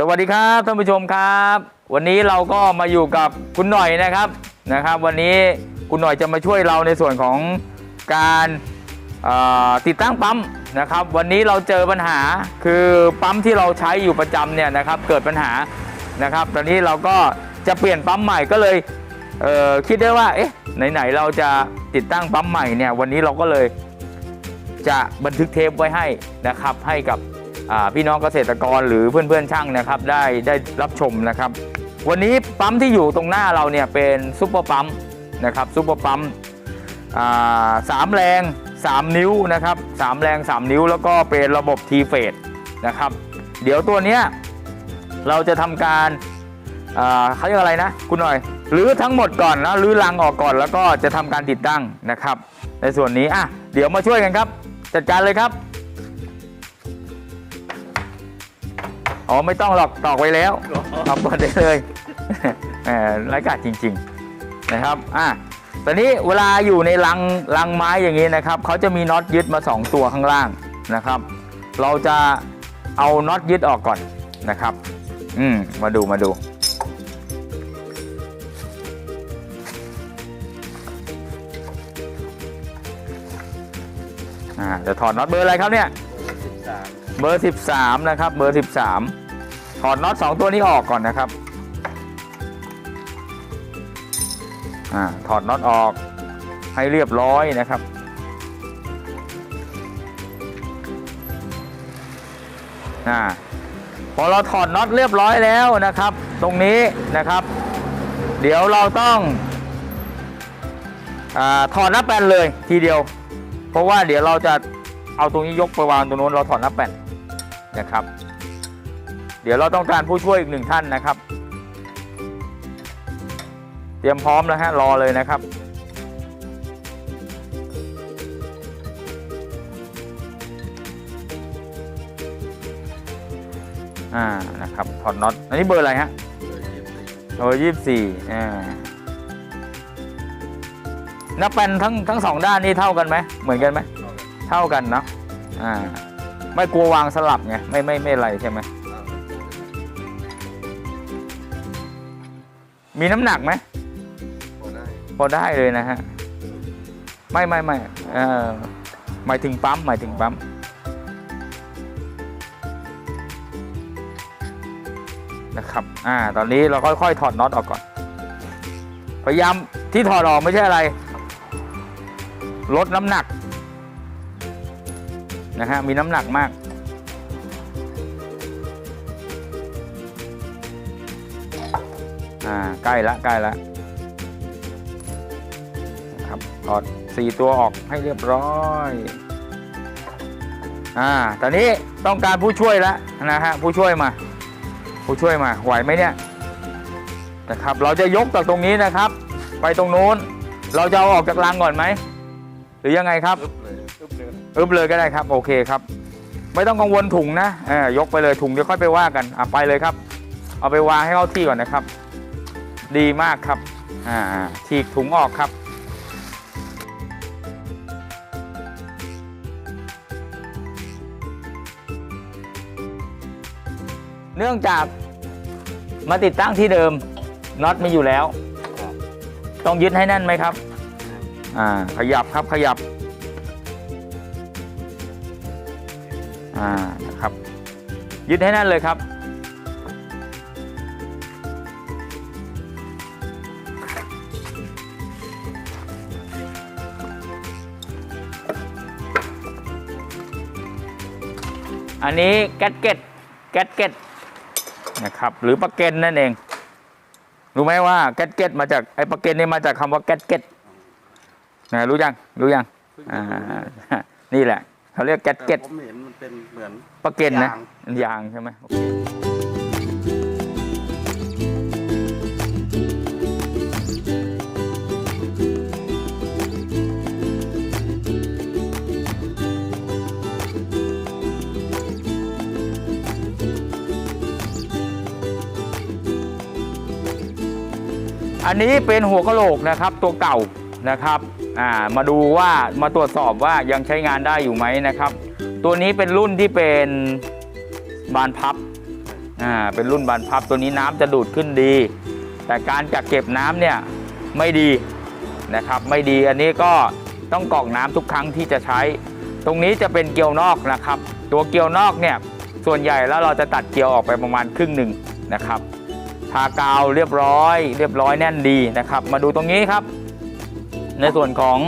สวัสดีครับท่านผู้ชมครับ วันนี้เราก็มาอยู่กับคุณหน่อยนะครับนะครับ วันนี้คุณหน่อยจะมาช่วยเราในส่วนของการติดตั้งปั๊มนะครับ วันนี้เราเจอปัญหาคือปั๊มที่เราใช้อยู่ประจำเนี่ยนะครับเกิดปัญหานะครับ ตอนนี้เราก็จะเปลี่ยนปั๊มใหม่ก็เลยเคิดได้ว่าเอ๊ะไหนๆเราจะติดตั้งปั๊มใหม่เนี่ยวันนี้เราก็เลยจะบันทึกเทปไว้ให้นะครับให้กับ พี่น้องเกษตรกรหรือเพื่อนๆช่างนะครับ ได้ได้รับชมนะครับ วันนี้ปั๊มที่อยู่ตรงหน้าเราเนี่ยเป็นซุปเปอร์ปั๊มนะครับซุปเปอร์ปั๊มสามแรง 3 นิ้วนะครับสามแรง 3 นิ้วแล้วก็เป็นระบบทีเฟสนะครับ เดี๋ยวตัวเนี้ยเราจะทำการเขาเรียกอะไรนะคุณหน่อยหรือทั้งหมดก่อนนะหรือลังออกก่อนแล้วก็จะทำการติดตั้งนะครับ ในส่วนนี้อะเดี๋ยวมาช่วยกันครับ จัดการเลยครับ อ๋อไม่ต้องหรอกตอกไว้แล้วเอาเปิดได้เลยแหมไร้กาดจริง ๆนะครับอะตอนนี้เวลาอยู่ในรังรังไม้อย่างนี้นะครับเขาจะมีน็อตยึดมา 2 ตัวข้างล่างนะครับ เราจะเอาน็อตยึดออกก่อนนะครับ อืมมาดูมาดูอ่าจะถอดน็อตเบอร์อะไรครับเนี่ย เบอร์ 13 นะครับ เบอร์ 13 ถอดน็อต2ตัวนี้ออกก่อนนะครับอถอดน็อตออกให้เรียบร้อยนะครับอพอเราถอดน็อตเรียบร้อยแล้วนะครับ ตรงนี้นะครับ เดี๋ยวเราต้องอถอดหน้าแปนเลยทีเดียว เพราะว่าเดี๋ยวเราจะเอาตรงนี้ยกไปวางตรงนู้นเราถอดหน้าแป้น นะครับ เดี๋ยวเราต้องการผู้ช่วยอีกหนึ่งท่านนะครับ เตรียมพร้อมแล้วฮะรอเลยนะครับ อ่านะครับถอดน็อตอันนี้เบอร์อะไรฮะเบอร์ยี่สิบสี่อ่าน้าแป้นทั้งทั้งสองด้านนี่เท่ากันไหมเหมือนกันไหมเท่ากันเนาะอ่า ไม่กลัววางสลับไงไม่ไม่ไม่อะไรใช่ไหมมีน้ำหนักไหมพอได้เลยนะฮะ ไม่ไม่ไม่เออหมายถึงปั๊มหมายถึงปั๊มนะครับ อ่า ตอนนี้เราค่อยๆถอดน็อตออกก่อน พยายามที่ถอดออกไม่ใช่อะไร ลดน้ำหนัก นะฮะมีน้ำหนักมาก อ่าใกล้ละใกล้ละนะครับถอดสี่ตัวออกให้เรียบร้อยอ่าตอนนี้ต้องการผู้ช่วยแล้วนะฮะผู้ช่วยมา ผู้ช่วยมาไหวไหมเนี่ยนะครับ เราจะยกจากตรงนี้นะครับ ไปตรงนู้น เราจะเอาออกจากรังก่อนไหมหรือยังไงครับ อึบเลยก็ได้ครับโอเคครับ ไม่ต้องกังวลถุงนะเออยกไปเลยถุงเดี๋ยวค่อยไปว่ากันอะไปเลยครับ เอาไปวางให้เข้าที่ก่อนนะครับ ดีมากครับอ่าฉีกถุงออกครับเนื่องจากมาติดตั้งที่เดิมน็อตไมีอยู่แล้ว ต้องยึดให้แน่นไหมครับ อ่า ขยับครับขยับ อ่านะครับ ยึดให้แน่นเลยครับอันนี้แก๊สเก็ตแก๊สเก็ตนะครับหรือปลาเกนนั่นเอง รู้ไหมว่าแก๊สเก็ตมาจากไอ้ปลาเกนนี่มาจากคำว่าแก๊สเก็ตนะรู้ยังรู้ยังอ่านี่แหละ เขาเรียกแก๊สเก็ตผมเห็นมันเป็นเหมือนปลาเกนนะยางยางใช่ไหมโอเคอันนี้เป็นหัวกะโหลกนะครับตัวเก่านะครับ อ่ามาดูว่ามาตรวจสอบว่ายังใช้งานได้อยู่ไหมนะครับ ตัวนี้เป็นรุ่นที่เป็นบานพับอ่าเป็นรุ่นบานพับตัวนี้น้ำจะดูดขึ้นดี แต่การกักเก็บน้ำเนี่ยไม่ดีนะครับ ไม่ดีอันนี้ก็ต้องกรอกน้ำทุกครั้งที่จะใช้ ตรงนี้จะเป็นเกลียวนอกนะครับ ตัวเกลียวนอกเนี่ยส่วนใหญ่แล้วเราจะตัดเกลียวออกไปประมาณครึ่งหนึ่งนะครับทากาวเรียบร้อย เรียบร้อยแน่นดีนะครับ มาดูตรงนี้ครับ ในส่วนของ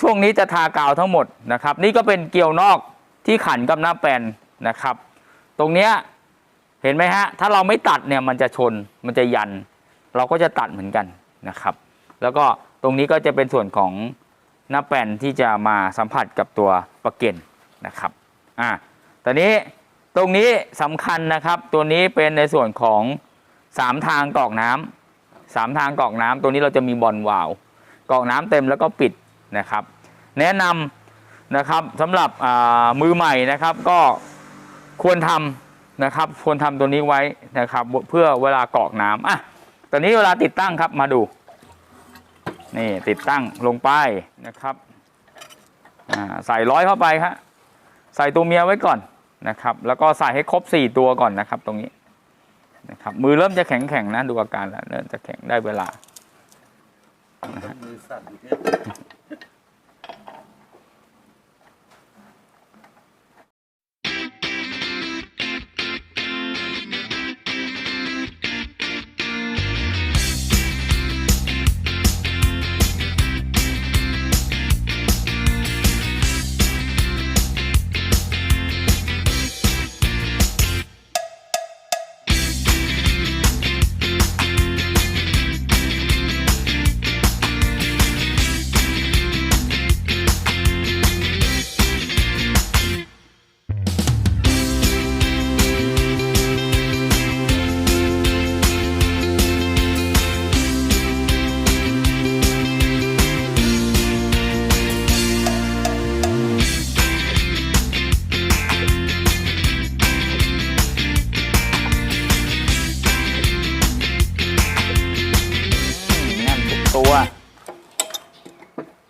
ช่วงนี้จะทากาวทั้งหมดนะครับ นี่ก็เป็นเกลียวนอกที่ขันกับหน้าแปนนะครับ ตรงเนี้ยเห็นไหมฮะ ถ้าเราไม่ตัดเนี่ยมันจะชนมันจะยัน เราก็จะตัดเหมือนกันนะครับ แล้วก็ตรงนี้ก็จะเป็นส่วนของหน้าแป้นที่จะมาสัมผัสกับตัวประเก็นนะครับอ่าตอนนี้ตรงนี้สำคัญนะครับ ตัวนี้เป็นในส่วนของสามทางกรอกน้ำสามทางกรอกน้ำตัวนี้เราจะมีบอลวาล์ว กรอกน้ำเต็มแล้วก็ปิดนะครับ แนะนำนะครับสำหรับมือใหม่นะครับ ก็ควรทำนะครับควรทำตัวนี้ไว้นะครับ เพื่อเวลากรอกน้ำอะตอนนี้เวลาติดตั้งครับมาดูนี่ติดตั้งลงไปนะครับใส่ร้อยเข้าไปครับใส่ตัวเมียไว้ก่อนนะครับ แล้วก็ใส่ให้ครบ 4 ตัวก่อนนะครับ ตรงนี้นะครับมือเริ่มจะแข็งแข็งนะดูอาการแล้วเริ่มจะแข็งได้เวลา มือสั่นอยู่เนี่ย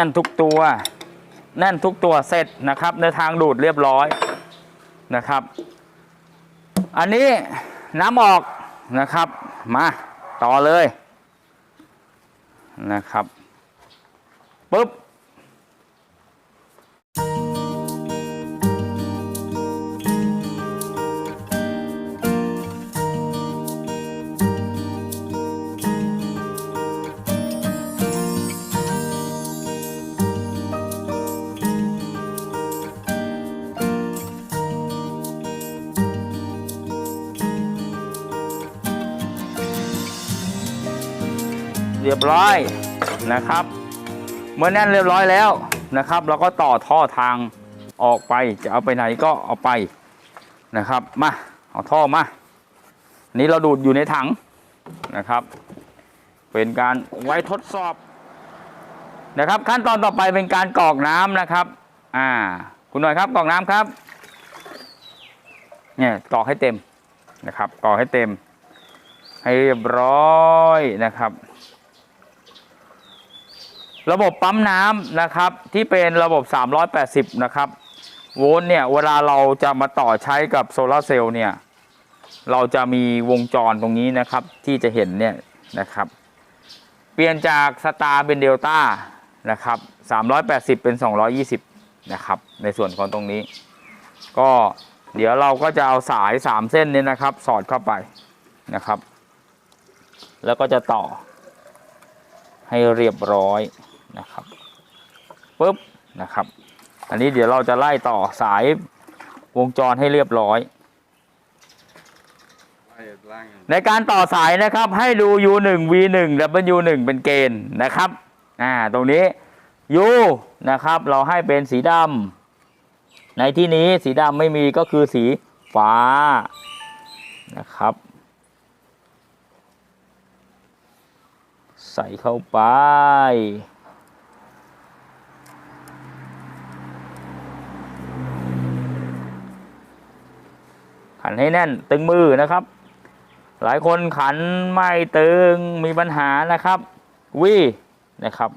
น่นทุกตัว แน่นทุกตัวเสร็จนะครับ ในทางดูดเรียบร้อยนะครับ อันนี้น้ำออกนะครับ มาต่อเลยนะครับปุ๊บ เรียบร้อยนะครับ เมื่อแน่นเรียบร้อยแล้วนะครับ เราก็ต่อท่อทางออกไปจะเอาไปไหนก็เอาไปนะครับมาเอาท่อมาอันนี้เราดูดอยู่ในถังนะครับ เป็นการไว้ทดสอบนะครับ ขั้นตอนต่อไปเป็นการกรอกน้ำนะครับ อ่า คุณหน่อยครับกรอกน้ำครับเนี่ยกรอกให้เต็มนะครับกรอกให้เต็ม ให้เรียบร้อยนะครับ ระบบปั๊มน้ำนะครับที่เป็นระบบ 380 นะครับ โวลต์เนี่ยเวลาเราจะมาต่อใช้กับโซลาร์เซลล์เนี่ยเราจะมีวงจรตรงนี้นะครับที่จะเห็นเนี่ยนะครับ เปลี่ยนจากสตาร์เป็นเดลต้านะครับ 380 เป็น 220 นะครับ ในส่วนของตรงนี้ ก็เดี๋ยวเราก็จะเอาสาย 3 เส้นนี้นะครับ สอดเข้าไปนะครับ แล้วก็จะต่อให้เรียบร้อย นะครับปุ๊บนะครับ อันนี้เดี๋ยวเราจะไล่ต่อสายวงจรให้เรียบร้อย ในการต่อสายนะครับให้ดู U1 V1 W1 เป็นเกณฑ์นะครับอ่าตรงนี้ U นะครับเราให้เป็นสีดำในที่นี้สีดำไม่มีก็คือสีฟ้านะครับ ใส่เข้าไปันให้แน่นตึงมือนะครับ หลายคนขันไม่ตึงมีปัญหานะครับวีนะครับ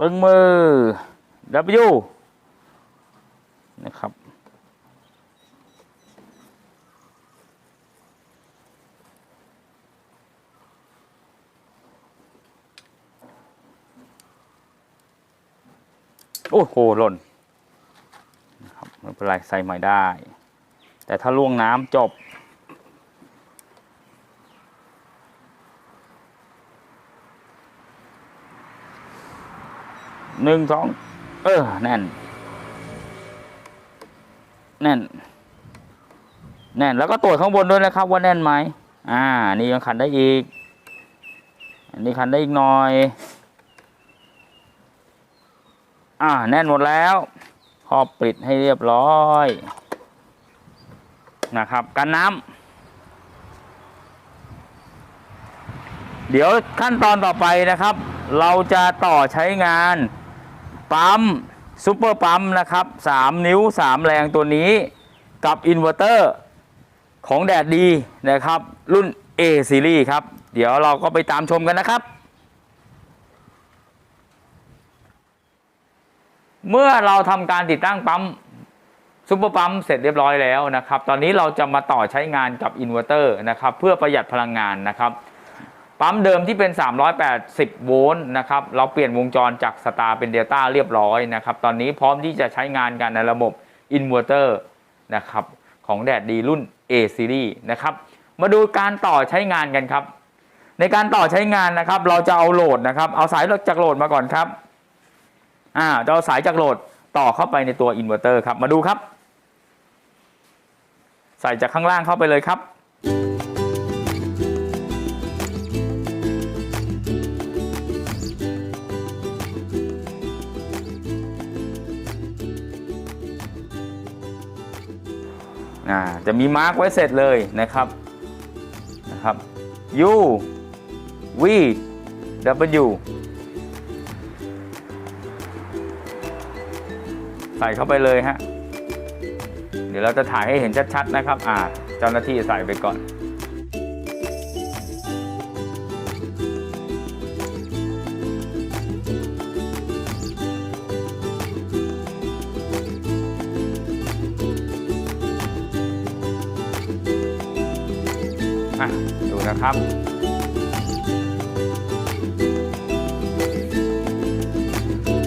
ปึงมือ W นะครับ โอ้โหหล่นนะครับไม่เป็นไรใส่ใหม่ได้ แต่ถ้าล่วงน้ำจบหนึ่งสอง ออแน่น แน่น แน่น แล้วก็ตรวจข้างบนด้วยนะครับ ว่าแน่นไหม อ่า นี่ยังขันได้อีก อันนี้ขันได้อีกหน่อย อ่า แน่นหมดแล้วครอบปิดให้เรียบร้อย นะครับ กันน้ำเดี๋ยวขั้นตอนต่อไปนะครับ เราจะต่อใช้งาน ปั๊มซูเปอร์ปั๊มนะครับ 3 นิ้ว 3 แรงตัวนี้กับอินเวอร์เตอร์ของแดดดีนะครับ รุ่น A Series ครับ เดี๋ยวเราก็ไปตามชมกันนะครับ เมื่อเราทำการติดตั้งปั๊มซูเปอร์ปั๊มเสร็จเรียบร้อยแล้วนะครับ ตอนนี้เราจะมาต่อใช้งานกับอินเวอร์เตอร์นะครับ เพื่อประหยัดพลังงานนะครับ ปั๊มเดิมที่เป็น 380 โวลต์นะครับ เราเปลี่ยนวงจรจากสตาร์เป็นเดลต้าเรียบร้อยนะครับ ตอนนี้พร้อมที่จะใช้งานกันในระบบอินเวอร์เตอร์นะครับของแดดดีรุ่น A Series นะครับ มาดูการต่อใช้งานกันครับ ในการต่อใช้งานนะครับ เราจะเอาโหลดนะครับ เอาสายจากโหลดมาก่อนครับ อ่าจะเอาสายจากโหลดต่อเข้าไปในตัวอินเวอร์เตอร์ครับ มาดูครับ ใส่จากข้างล่างเข้าไปเลยครับ จะมีมาร์กไว้เสร็จเลยนะครับนะครับ U V W ใส่เข้าไปเลยฮะ เดี๋ยวเราจะถ่ายให้เห็นชัดๆนะครับ อ่า เจ้าหน้าที่ใส่ไปก่อน ครับ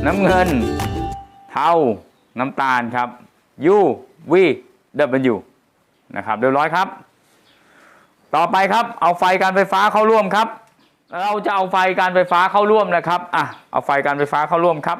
น้ำเงิน เทา น้ำตาลครับ U V W นะครับเรียบร้อยครับ ต่อไปครับ เอาไฟการไฟฟ้าเข้าร่วมครับ เราจะเอาไฟการไฟฟ้าเข้าร่วมนะครับอะเอาไฟการไฟฟ้าเข้าร่วมครับ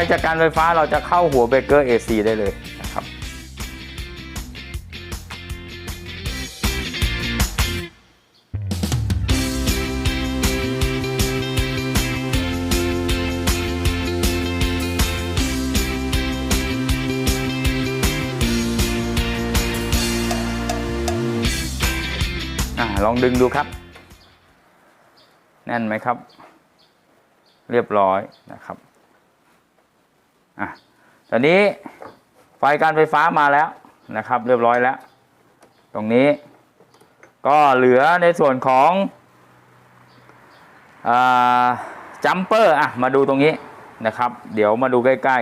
ไฟจากการไฟฟ้าเราจะเข้าหัวเบรกเกอร์ AC ได้เลยนะครับอ่าลองดึงดูครับ แน่นไหมครับ เรียบร้อยนะครับ อะตอนนี้ไฟการไฟฟ้ามาแล้วนะครับ เรียบร้อยแล้ว ตรงนี้ ก็เหลือในส่วนของจัมเปอร์อะมาดูตรงนี้นะครับ เดี๋ยวมาดูใกล้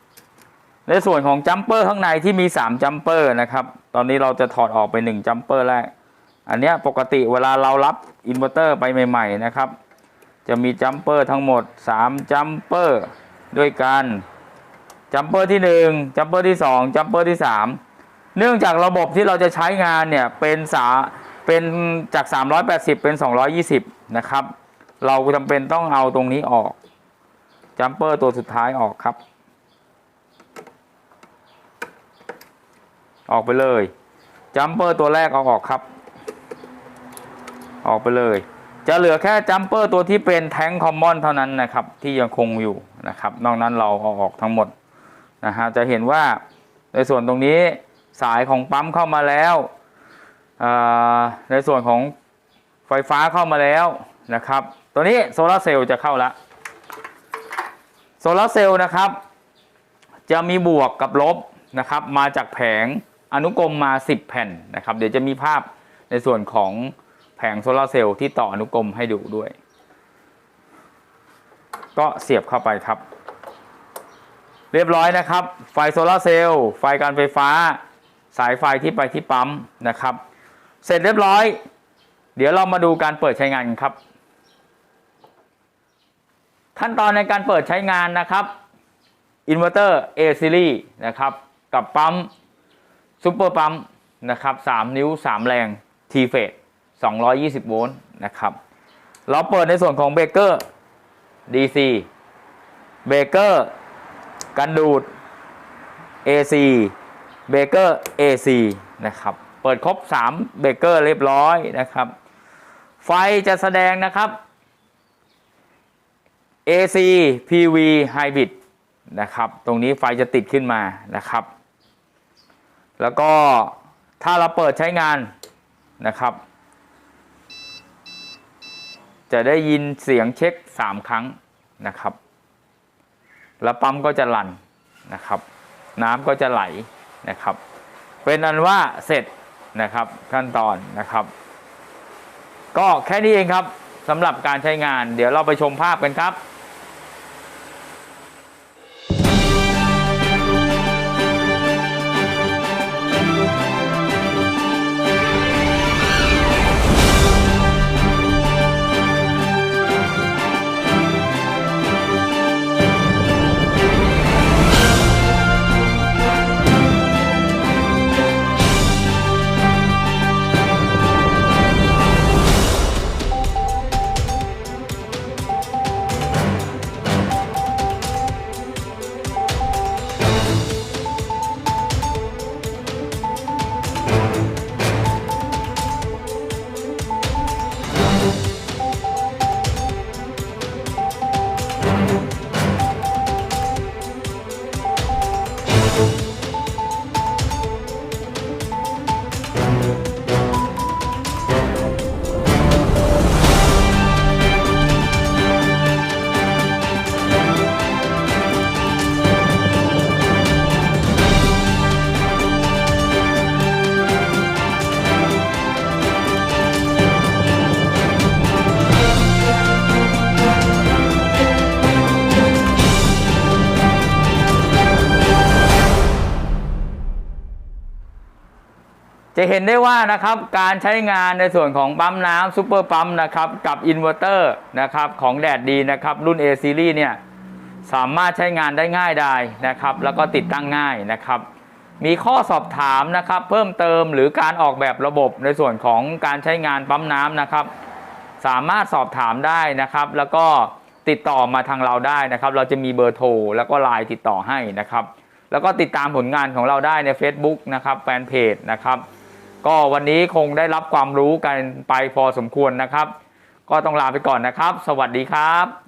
ๆ ในส่วนของจัมเปอร์ข้างในที่มี3จัมเปอร์นะครับ ตอนนี้เราจะถอดออกไป1จัมเปอร์แรก อันนี้ปกติเวลาเรารับอินเวอร์เตอร์ไปใหม่ ๆ นะครับ จะมีจัมเปอร์ทั้งหมด 3 จัมเปอร์ด้วยกันจัมเปอร์ที่ 1 จัมเปอร์ที่ 2 จัมเปอร์ที่ 3 เนื่องจากระบบที่เราจะใช้งานเนี่ยเป็นสาเป็นจาก 380 เป็น 220 นะครับ เราจำเป็นต้องเอาตรงนี้ออกจัมเปอร์ตัวสุดท้ายออกครับ ออกไปเลยจัมเปอร์ตัวแรกเอาออกครับ ออกไปเลย จะเหลือแค่จัมเปอร์ตัวที่เป็นแท้งคอมมอนเท่านั้นนะครับ ที่ยังคงอยู่นะครับ นอกนั้นเราเอาออกทั้งหมดนะฮะจะเห็นว่าในส่วนตรงนี้สายของปั๊มเข้ามาแล้ว ในส่วนของไฟฟ้าเข้ามาแล้วนะครับ ตัวนี้โซลาเซลล์จะเข้าละโซลาเซลล์นะครับ จะมีบวกกับลบนะครับ มาจากแผงอนุกรมมา 10 แผ่นนะครับ เดี๋ยวจะมีภาพในส่วนของ งโซลาร์เซลล์ที่ต่ออนุกรมให้ดูด้วย ก็เสียบเข้าไปครับ เรียบร้อยนะครับ ไฟโซลาร์เซลล์ไฟการไฟฟ้า สายไฟที่ไปที่ปั๊มนะครับ เสร็จเรียบร้อย เดี๋ยวเรามาดูการเปิดใช้งานกันครับ ขั้นตอนในการเปิดใช้งานนะครับอินเวอร์เตอร์ A series นะครับ กับปั๊มซูเปอร์ปั๊มนะครับ 3 นิ้ว 3 แรง T phase 220 โวลต์นะครับ เราเปิดในส่วนของเบรกเกอร์ DC เบรกเกอร์กันดูด AC เบรกเกอร์ AC นะครับ เปิดครบ 3 เบรกเกอร์เรียบร้อยนะครับ ไฟจะแสดงนะครับ AC PV Hybrid นะครับ ตรงนี้ไฟจะติดขึ้นมานะครับ แล้วก็ถ้าเราเปิดใช้งานนะครับ จะได้ยินเสียงเช็ค 3 ครั้งนะครับ แล้วปั๊มก็จะลั่นนะครับ น้ำก็จะไหลนะครับ เป็นอันว่าเสร็จนะครับขั้นตอนนะครับ ก็แค่นี้เองครับสำหรับการใช้งาน เดี๋ยวเราไปชมภาพกันครับ จะเห็นได้ว่านะครับการใช้งานในส่วนของปั๊มน้ำซูเปอร์ปั๊มนะครับกับอินเวอร์เตอร์นะครับของแดดดีนะครับรุ่น A series เนี่ยสามารถใช้งานได้ง่ายได้นะครับแล้วก็ติดตั้งง่ายนะครับ มีข้อสอบถามนะครับเพิ่มเติมหรือการออกแบบระบบในส่วนของการใช้งานปั๊มน้ำนะครับ สามารถสอบถามได้นะครับ แล้วก็ติดต่อมาทางเราได้นะครับ เราจะมีเบอร์โทรแล้วก็ไลน์ติดต่อให้นะครับ แล้วก็ติดตามผลงานของเราได้ใน Facebook นะครับแฟนเพจนะครับ ก็วันนี้คงได้รับความรู้กันไปพอสมควรนะครับ ก็ต้องลาไปก่อนนะครับ สวัสดีครับ